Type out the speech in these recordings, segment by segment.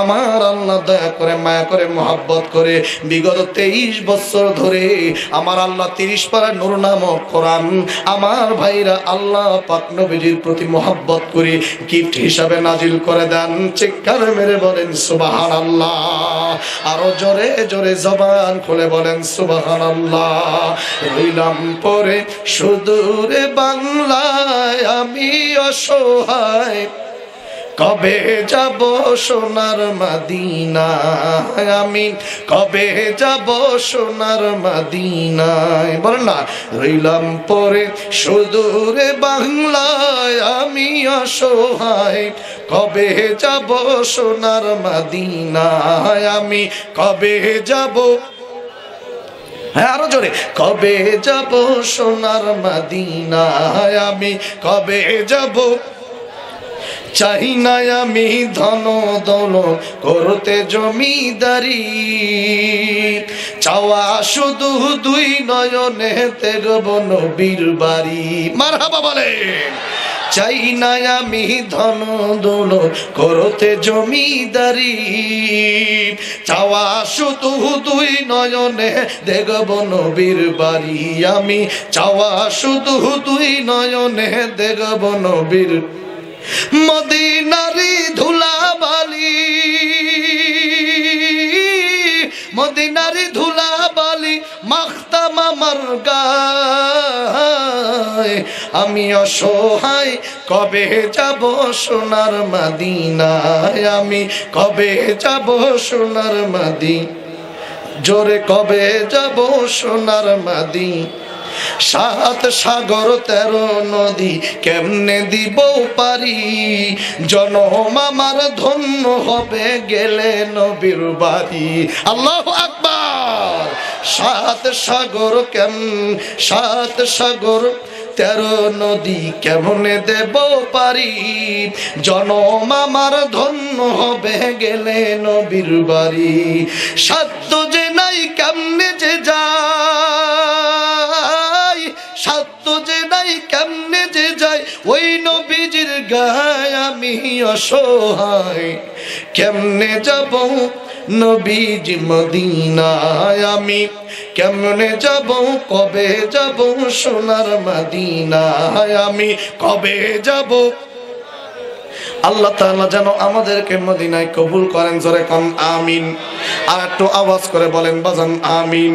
আমার আল্লাহ দয়া করে, মায়া করে, মহাব্বত করে বিগত তেইশ বছর ধরে আমার আল্লাহ তিরিশ পারা নুর নামক কোরআন আমার ভাইরা আল্লাহ পাক নবীজির প্রতি মহাব্বত করে গিফট হিসাবে নাজিল করে দেন। চিৎকার মেরে বলেন সুবাহান আল্লাহ আরও জোরে জোরে জবান খুলে বলেন সুবাহান আল্লাহ রইলাম পরে সুদূরে বাংলায়, আমি অসহায়। কবে যাব সোনার মাদিনায়? আমি কবে যাব সোনার মাদিনায়? বল না, রইলাম পরে সুদূরে বাংলায়, আমি অসহায়। কবে যাব সোনার মাদিনায়? আমি কবে যাব? হ্যাঁ আরও জোরে। কবে যাব সোনার মাদিনায়? আমি কবে যাব চাই না আমি ধন দল করতে জমিদারি। চাওয়া শুধু দুই নয়নে তেরব নবীর বাড়ি। মার হাবা বলে চাই না আমি ধন দোল করতে জমিদারি। চাওয়া শুধু দুই নয়নে দেখব নবীর বাড়ি। আমি চাওয়া শুধু দুই নয়নে দেখব নবীর আমার গায়। আমি অসহায়, কবে যাব সোনার মাদিনায়? আমি কবে যাব সোনার মাদি জোরে কবে যাব সোনার মাদি? সাত সাগর, তেরো নদী, কেমনে দিব পারি? জনম আমার ধন্য হবে গেলে নবীর বাড়ি। আল্লাহ আকবার! সাত সাগর কেম সাত সাগর, তেরো নদী কেমনে দেব পারি? জনম আমার ধন্য হবে গেলে নবীর বাড়ি। সাধ্য যে নাই কেমনে যে যাই সাধ্য যে নাই কেমনে যে যাই ওই নবীজির গায় আমি অসহায়। কেমনে যাব? নবীজি মদিনায় আমি কেমনে যাব কবে যাব সোনার মদিনায় আমি কবে যাব আল্লাহ তাআলা যেন আমাদেরকে মদিনায় কবুল করেন জোরে কন, আমিন। আর একটু আওয়াজ করে বলেন, বাজান, আমিন।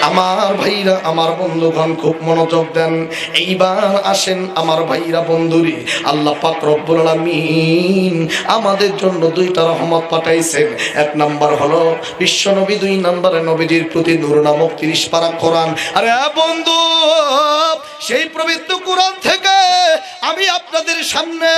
আমার ভাইরা, আমার বন্ধুগণ, খুব মনোযোগ দেন। এইবার আসেন আমার ভাইরা, বন্ধুরি, আল্লাহ পাক রব্বুল আলামিন আমাদের জন্য দুইটা রহমত পাঠাইছেন। এক নাম্বার হলো বিশ্ব নবী দুই নম্বরে নবীজির প্রতি নূর নামক তিরিশ পারা কোরআন। আরে বন্ধু, সেই পবিত্র কোরআন থেকে আমি আপনাদের সামনে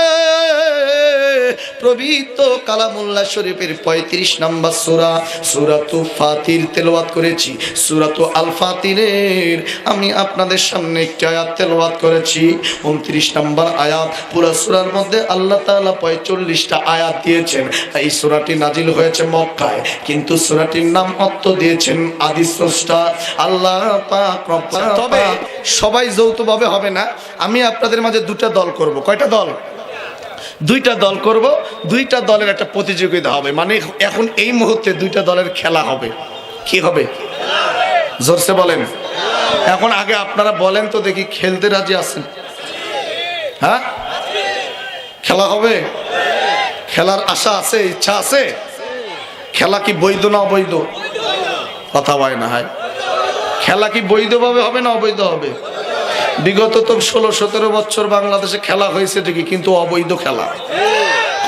পবিত্র কালামুল্লাহ শরীফের পঁয়ত্রিশ নম্বর সুরা সুরাতু ফাতির তেলাওয়াত করেছি। সুরাতু আল ফাতিরের আমি আপনাদের সামনে একটি আয়াত তেলাওয়াত করেছি। উনত্রিশ নম্বর আয়াত পুরো সুরার মধ্যে আল্লাহ তাআলা পঁয়চল্লিশটা আয়াত দিয়েছেন। এই সুরাটি নাজিল হয়েছে মক্কায় কিন্তু সুরাটির নাম অর্থ দিয়েছেন আদি স্রষ্টা আল্লাহ তবে সবাই যৌথভাবে হবে না আমি আপনাদের মাঝে দুটা দল করব। কয়টা দল? দুইটা দল করব, দুইটা দলের একটা প্রতিযোগিতা হবে। মানে এখন এই মুহূর্তে দুইটা দলের খেলা হবে। কি হবে? জোরসে বলেন। এখন আগে আপনারা বলেন তো দেখি খেলতে রাজি আছেন। হ্যাঁ? খেলা হবে? খেলার আশা আছে, ইচ্ছা আছে? খেলা কি বৈধ না অবৈধ? কথা হয় না, হয়। খেলা কি বৈধভাবে হবে না অবৈধ হবে? বিগত তো ষোলো, সতেরো বছর বাংলাদেশে খেলা হয়েছে ঠিকই, কিন্তু অবৈধ খেলা।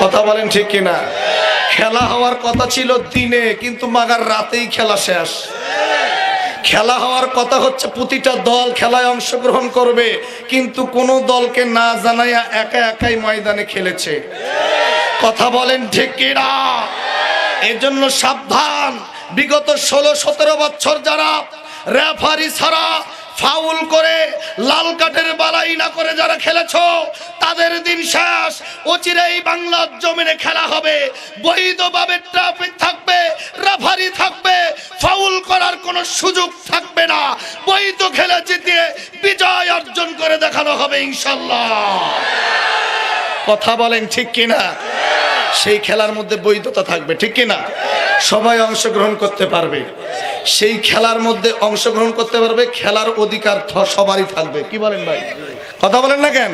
কথা বলেন ঠিক কিনা? খেলা হওয়ার কথা ছিল দিনে, কিন্তু মাগার রাতেই খেলা শেষ। খেলা হওয়ার কথা হচ্ছে প্রতিটা দল খেলায় অংশগ্রহণ করবে, কিন্তু কোন দলকে না জানাইয়া একা একাই ময়দানে খেলেছে। কথা বলেন ঠিক কিনা? এজন্য সাবধান। বিগত ষোলো, সতেরো বছর যারা রেফারি ছাড়া ফাউল করে লাল কাঠের বালাই না করে যারা খেলেছ, তাদের দিন শেষ। অচিরেই বাংলার জমিনে খেলা হবে। বৈধভাবে ট্রাফিক থাকবে, রেফারি থাকবে, ফাউল করার কোনো সুযোগ থাকবে না। বৈধ খেলে জিতিয়ে বিজয় অর্জন করে দেখানো হবে ইনশাল্লাহ। কথা বলেন ঠিক কিনা? সেই খেলার মধ্যে বৈধতা থাকবে, ঠিক না? সবাই অংশগ্রহণ করতে পারবে। সেই খেলার মধ্যে অংশগ্রহণ করতে পারবে, খেলার অধিকার সবারই থাকবে। কি বলেন ভাই? কথা বলেন না কেন?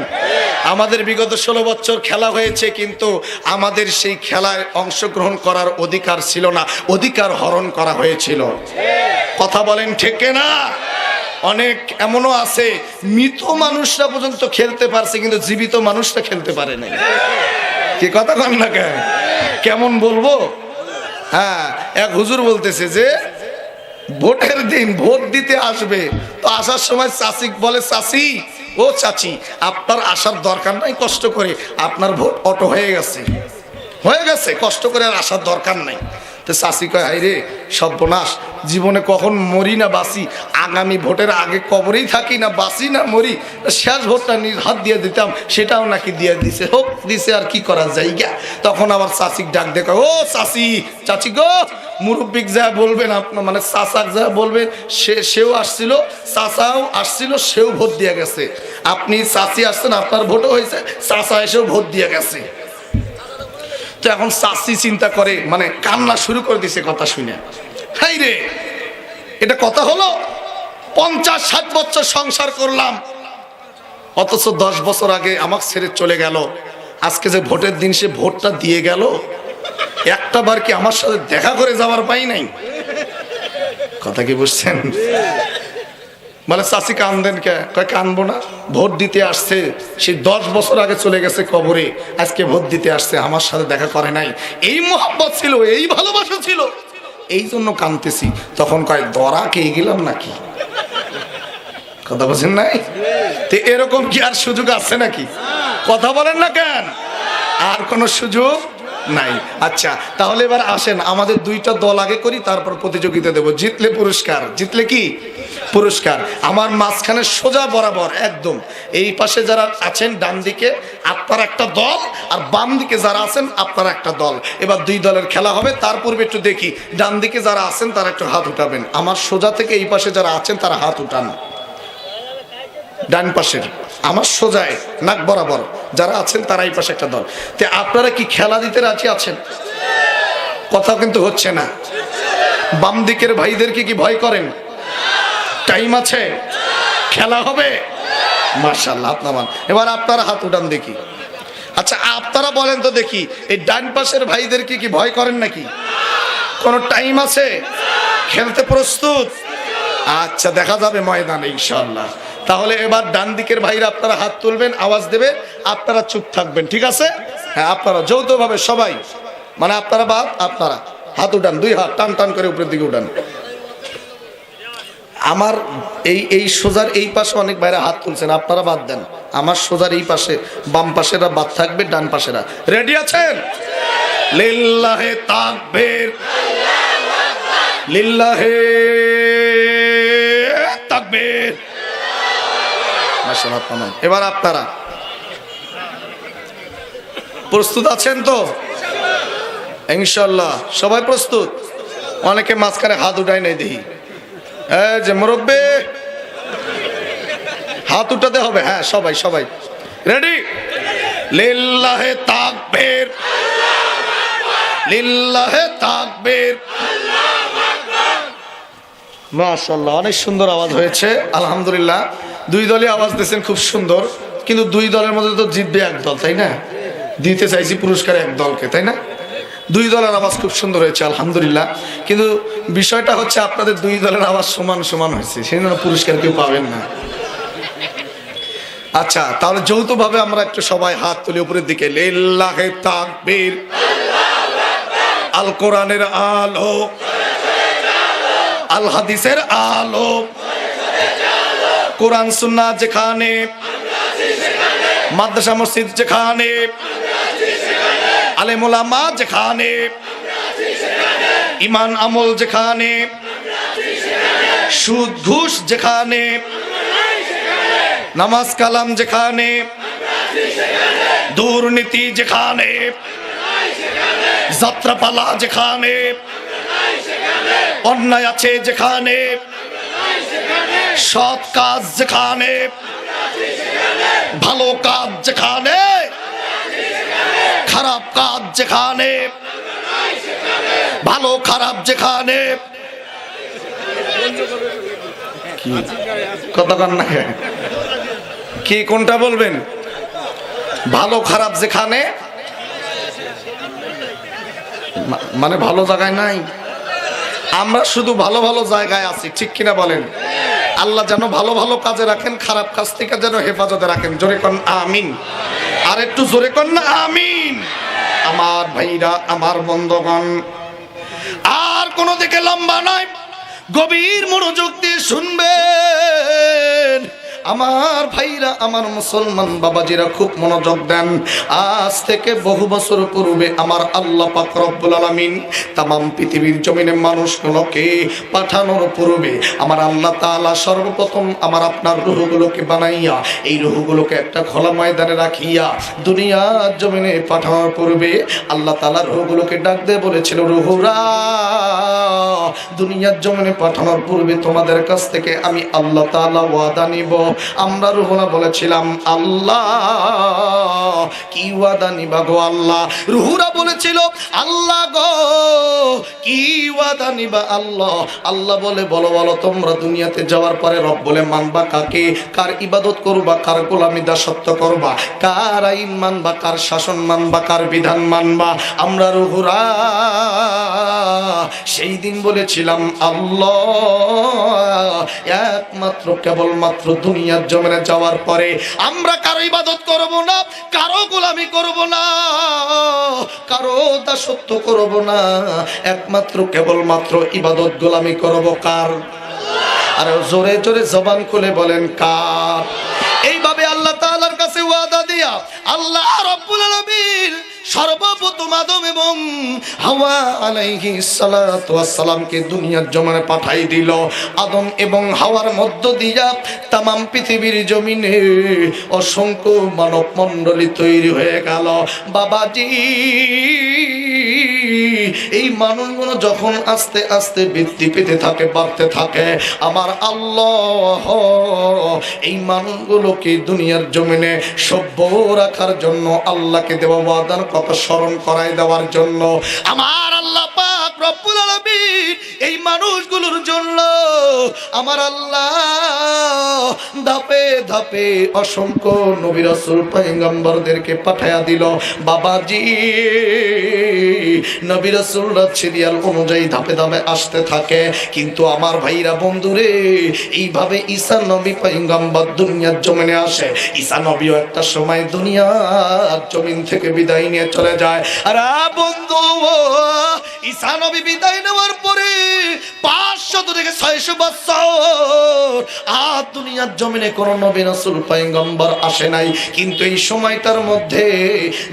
আমাদের বিগত ষোলো বছর খেলা হয়েছে, কিন্তু আমাদের সেই খেলায় অংশগ্রহণ করার অধিকার ছিল না। অধিকার হরণ করা হয়েছিল। কথা বলেন ঠিক না? অনেক এমনও আছে, মৃত মানুষরা পর্যন্ত খেলতে পারছে, কিন্তু জীবিত মানুষরা খেলতে পারে নাই। কি কথা কন না কেন? কেমন বলব? হ্যাঁ এক হুজুর বলতেছে যে, ভোটের দিন ভোট দিতে আসবে, তো আসার সময় চাচি বলে, চাচি, ও চাচি, আপনার আসার দরকার নাই কষ্ট করে, আপনার ভোট অটো হয়ে গেছে। হয়ে গেছে, কষ্ট করে আর আসার দরকার নাই। তো চাষি কয় হাই রে সর্বনাশ, জীবনে কখন মরি না বাসি আগামী ভোটের আগে কবরেই থাকি না বাসি না, মরি শেষ ভোটটা নিজ হাত দিয়ে দিতাম, সেটাও নাকি দিয়ে দিছে। হোক, দিছে আর কি করা যায় গা তখন আবার চাষিক ডাক দেখা ও চাষি চাচি গো, মুরব্বিক যা বলবেন আপনার মানে চাচাক যা বলবেন, সে, সেও আসছিল, চাচাও আসছিল, সেও ভোট দিয়ে গেছে। আপনি চাচি আসছেন, আপনার ভোটও হয়েছে, চাচা এসেও ভোট দিয়ে গেছে। তো এখন চাষি চিন্তা করে মানে কান্না শুরু করে দিছে কথা শুনে। হাই রে, এটা কথা হলো? পঞ্চাশ ষাট বছর সংসার করলাম। অথচ দশ বছর আগে আমাকে ছেড়ে চলে গেল। আজকে যে ভোটের দিন সে ভোটটা দিয়ে গেল। একটা বার কি আমার সাথে দেখা করে যাওয়ার পাই নাই? কথা কি বুঝছেন? মানে চাষি কান্দেন কে? কয়, কানবো না। ভোট দিতে আসছে। সে দশ বছর আগে চলে গেছে কবরে। আজকে ভোট দিতে আসছে। আমার সাথে দেখা করে নাই। এই মোহাম্মত ছিল, এই ভালোবাসা ছিল। এই জন্য কানতেছি। তখন কয়, দরা কে গেলাম নাকি? কথা বলছেন নাই? এরকম কি আর সুযোগ আছে নাকি? কথা বলেন না কেন? আর কোনো সুযোগ নাই। আচ্ছা তাহলে এবার আসেন, আমাদের দুইটা দল আগে করি, তারপর প্রতিযোগিতা দেব। জিতলে পুরস্কার। জিতলে কি? পুরস্কার। আমার মাঝখানে সোজা বরাবর, একদম। এই পাশে যারা আছেন, ডান দিকে, আপনার একটা দল, আর বাম দিকে যারা আছেন, আপনার একটা দল। এবার দুই দলের খেলা হবে, তার পূর্বে একটু দেখি। ডান দিকে যারা আছেন, তারা একটু হাত উঠাবেন। আমার সোজা থেকে এই পাশে যারা আছেন, তারা হাত উঠান। ডান পাশের, আমার সোজায়, নাক বরাবর, যারা আছেন তারা এই পাশে একটা দল। তে আপনারা কি খেলা দিতে রাজি আছেন? কথা কিন্তু হচ্ছে না। বাম দিকের ভাইদেরকে কি ভয় করেন? টাইম আছে? খেলা হবে? মার্শাল্লাহ আপনার এবার আপনারা হাত উঠান দেখি। আচ্ছা আপনারা বলেন তো দেখি, এই ডান পাশের ভাইদেরকে কি ভয় করেন নাকি? কোনো টাইম আছে? খেলতে প্রস্তুত? আচ্ছা দেখা যাবে ময়দানে ইনশাল্লাহ তাহলে এবার ডান দিকের ভাইরা আপনারা হাত তুলবেন, আওয়াজ দেবে আপনারা চুপ থাকবেন, ঠিক আছে? হ্যাঁ আপনারা যৌথভাবে সবাই মানে আপনারা বাদ, আপনারা। হাত উঠান, দুই হাত, টান টান করে উপরের দিকে উঠান। আমার এই এই সোজার এই পাশে অনেক ভাইরা হাত তুলছেন, আপনারা বাদ দেন। আমার সোজার এই পাশে, বাম পাশেরা বাদ থাকবে, ডান পাশেরা। রেডি আছেন? লিল্লাহে তাকবীর। লিল্লাহে মাশাআল্লাহ। এবার আপনারা। প্রস্তুত আছেন তো? ইনশাল্লাহ সবাই প্রস্তুত? অনেকে মাঝখানে হাত উঠাই নাই দেখি। এই যে মুরব্বী। হাত উঠাতে হবে। হ্যাঁ সবাই সবাই। রেডি লিল্লাহে তাকবীর। লিল্লাহে তাকবীর। মাশাল্লাহ অনেক সুন্দর আওয়াজ হয়েছে। আলহামদুলিল্লাহ। দুই দলই আওয়াজ দিয়েছেন খুব সুন্দর, কিন্তু দুই দলের মধ্যে তো জিতবে এক দল, তাই না? দিতে চাইছি পুরস্কার এক দলকে, তাই না? দুই দলের আওয়াজ খুব সুন্দর হয়েছে, আলহামদুলিল্লাহ। কিন্তু বিষয়টা হচ্ছে আপনাদের দুই দলের আওয়াজ সমান সমান হয়েছে, সেই জন্য পুরস্কার কেউ পাবেন না। আচ্ছা তাহলে যৌথভাবে আমরা একটু সবাই হাত তুলি উপরের দিকে আল কোরআনের আলো, আল হাদিসের আলো। কোরআন সুন্না যেখানে, মাদ্রাসা, মসজিদ যেখানে আলেমুলামা যেখানে, ইমান আমল যেখানে, সুদ, ঘুষ যেখানে, নামাজ, কালাম যেখানে, দুর্নীতি যেখানে, যাত্রাপালা যেখানে, অন্যায় আছে যেখানে সৎ কাজ যেখানে, ভালো কাজ যেখানে, খারাপ কাজ যেখানে, ভালো খারাপ যেখানে। কি? কোনটা বলবেন? ভালো খারাপ যেখানে মানে ভালো জায়গায় নাই। আমরা শুধু ভালো ভালো জায়গায় আছি, ঠিক কিনা বলেন? আল্লাহ যেন ভালো ভালো কাজে রাখেন, খারাপ কাজ থেকে যেন হেফাজতে রাখেন। জোরে কন, আমিন। আর একটু জোরে কন, আমিন। আমার ভাইরা, আমার বন্ধগণ, আর কোনো দিকে লম্বা নয়, গভীর মনোযোগ দিয়ে শুনবেন আমার ভাইরা, আমার মুসলমান বাবাজিরা খুব মনোযোগ দেন। আজ থেকে বহু বছর পূর্বে আমার আল্লাহ পাক রব্বুল আলামিন তামাম পৃথিবীর জমিনে মানুষগুলোকে পাঠানোর পূর্বে আমার আল্লাহ তাআলা সর্বপ্রথম আমার আপনার রুহগুলোকে বানাইয়া, এই রুহগুলোকে একটা খোলা ময়দানে রাখিয়া দুনিয়ার জমিনে পাঠানোর পূর্বে আল্লাহ তাআলা রুহগুলোকে ডাক দিয়ে বলেছিল, রুহুরা, দুনিয়ার জমিনে পাঠানোর পূর্বে তোমাদের কাছ থেকে আমি আল্লাহ তাআলা ওয়াদা নিব। আমরা রুহনা বলেছিলাম, আল্লাহ, কি ওয়াদা নিবা গো আল্লাহ? রুহুরা বলেছিল, আল্লাহ গো, কি ওয়াদা নিবা আল্লাহ? আল্লাহ বলে, বলো বলো, তোমরা দুনিয়াতে যাওয়ার পরে রব বলে মানবা কাকে? কার ইবাদত করবা, কার গোলামি দাসত্ব করবা? কার আইন মানবা, কার শাসন মানবা, কার বিধান মানবা? আমরা রুহুরা সেই দিন বলেছিলাম, আল্লাহ, একমাত্র, কেবলমাত্র দুনিয়ার জমিনে যাওয়ার পরে আমরা কারও ইবাদত করব না, কারও গোলামি করব না, কারও দাসত্ব করব না। একমাত্র কেবলমাত্র ইবাদত গোলামি করব কার? আর জোরে জোরে জবান খুলে বলেন কার? এইভাবে আল্লাহ তাআলার কাছে ওয়াদা দিয়া আল্লাহ রব্বুল আলামিন সর্বপ্রথম আদম এবং হাওয়া আলাইহি সালাতু ওয়াসসালামকে দুনিয়ার জমিনে পাঠাই দিল। আদম এবং হাওয়ার মধ্য দিয়া তামাম পৃথিবীর জমিনে অসংখ্য মানব মণ্ডলী তৈরি হয়ে গেল। বাবাজি, এই মানুষগুলো যখন আস্তে আস্তে বৃদ্ধি পেতে থাকে, বাড়তে থাকে, আমার আল্লাহ, এই মানুষগুলোকে দুনিয়ার জমিনে সভ্য রাখার জন্য আল্লাহকে দেওয়া ওয়াদার স্মরণ করাই দেওয়ার জন্য। আমার আল্লাহ পাক রব্বুল আলামিন এই মানুষগুলোর জন্য আমার আল্লাহ ধাপে ধাপে অসংখ্য দিল, বাবাজি সিরিয়াল অনুযায়ী ধাপে ধাপে আসতে থাকে। কিন্তু আমার ভাইরা বন্ধুরে, এইভাবে নবী দুনিয়ার জমিনে আসে। ঈসা নবীও একটা সময় দুনিয়ার জমিন থেকে বিদায় নিয়ে চলে যায়। আর বন্ধু, ঈসা নবী বিদায় নেওয়ার পরে পাঁচশত থেকে আর দুনিয়ার জমিনে কোনো আসে নাই। কিন্তু এই সময়টার মধ্যে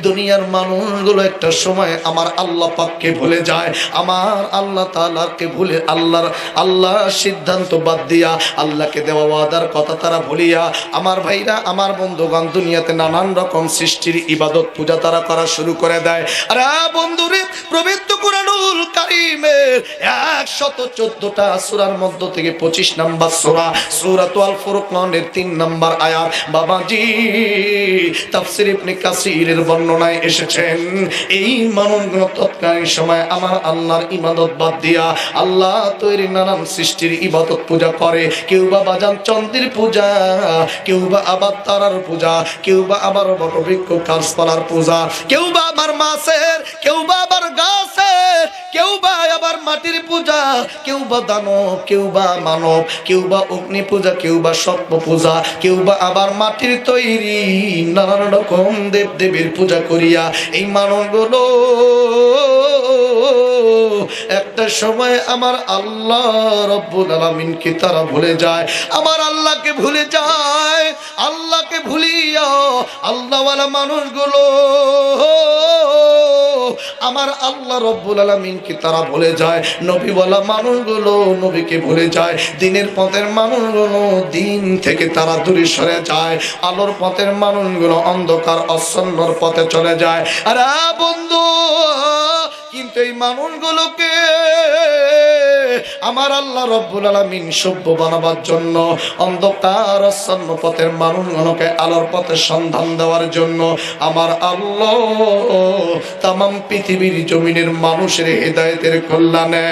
দুনিয়ার মানুষগুলো একটা সময় আমার আল্লাহ পাককে ভুলে যায়, আমার আল্লাহ ভুলে আল্লাহর আল্লাহ সিদ্ধান্ত বাদ দিয়া আল্লাহকে দেওয়া ওয়াদার কথা তারা ভুলিয়া, আমার ভাইরা, আমার বন্ধুগণ, দুনিয়াতে নানান রকম সৃষ্টির ইবাদত পূজা তারা করা শুরু করে দেয়। আর বন্ধুরে পবিত্র কোরআনুল একশত চোদ্দটা সূরার মধ্য থেকে পঁচিশ নাম্বার সূরা সূরাতুল আল ফুরকানের তিন নাম্বার আয়াত। বাবাজি, তাফসীর আমার আল্লাহর ইবাদত পূজা করে। কেউ বা বাজান চন্দ্রের পূজা, কেউ বা আবার তারার পূজা, কেউ বা আবার বটবৃক্ষ গাছের মাটির পূজা, কেউ বা দানব, কেউ বা মানব, কেউ বা অগ্নি পূজা, কেউ বা সত্য পূজা, কেউ বা আবার মাটির তৈরি নানান রকম দেব দেবীর পূজা করিয়া এই মানবগুলো একটা সময় আমার আল্লাহ রব্বুল আলামিনকে তারা ভুলে যায়? আমার আল্লাহকে ভুলে যায়। আল্লাহকে ভুলিয়া আল্লাহওয়ালা মানুষগুলো আমার আল্লাহ রব্বুল আলামিনকে তারা ভুলে যায়? নবীওয়ালা মানুষগুলো নবীকে ভুলে যায়। দিনের পথের মানুষগুলো দিন থেকে তারা দূরে সরে যায়। আলোর পথের মানুষগুলো অন্ধকার অসন্নর পথে চলে যায়। আর বন্ধু কিন্তু এই মানুষগুলোকে আমার আল্লাহ রব্বুল আলামিন সভ্য বানাবার জন্য, অন্ধকার আচ্ছন্ন পথের মানুষগুলোকে আলোর পথে সন্ধান দেওয়ার জন্য আমার আল্লাহ তাম পৃথিবীর জমিনের মানুষের হেদায়েতের কল্যাণে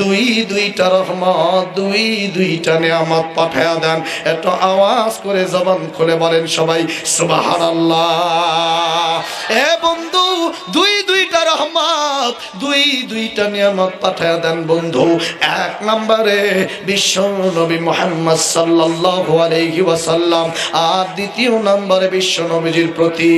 দুই দুইটা রহমত, দুই দুইটা নিয়ামত পাঠায়া দেন। এত আওয়াজ করে জবান খুলে বলেন সবাই, সুবহানাল্লাহ। এ বন্ধু, দুই দুইটা রহমত, দুই দুইটা নিয়ামত পাঠায়া দেন বন্ধু। এক নম্বরে বিশ্ব নবী মোহাম্মদ সাল্লাহ ওয়াসাল্লাম। আর দ্বিতীয় নম্বরে বিশ্ব নবীজির প্রতি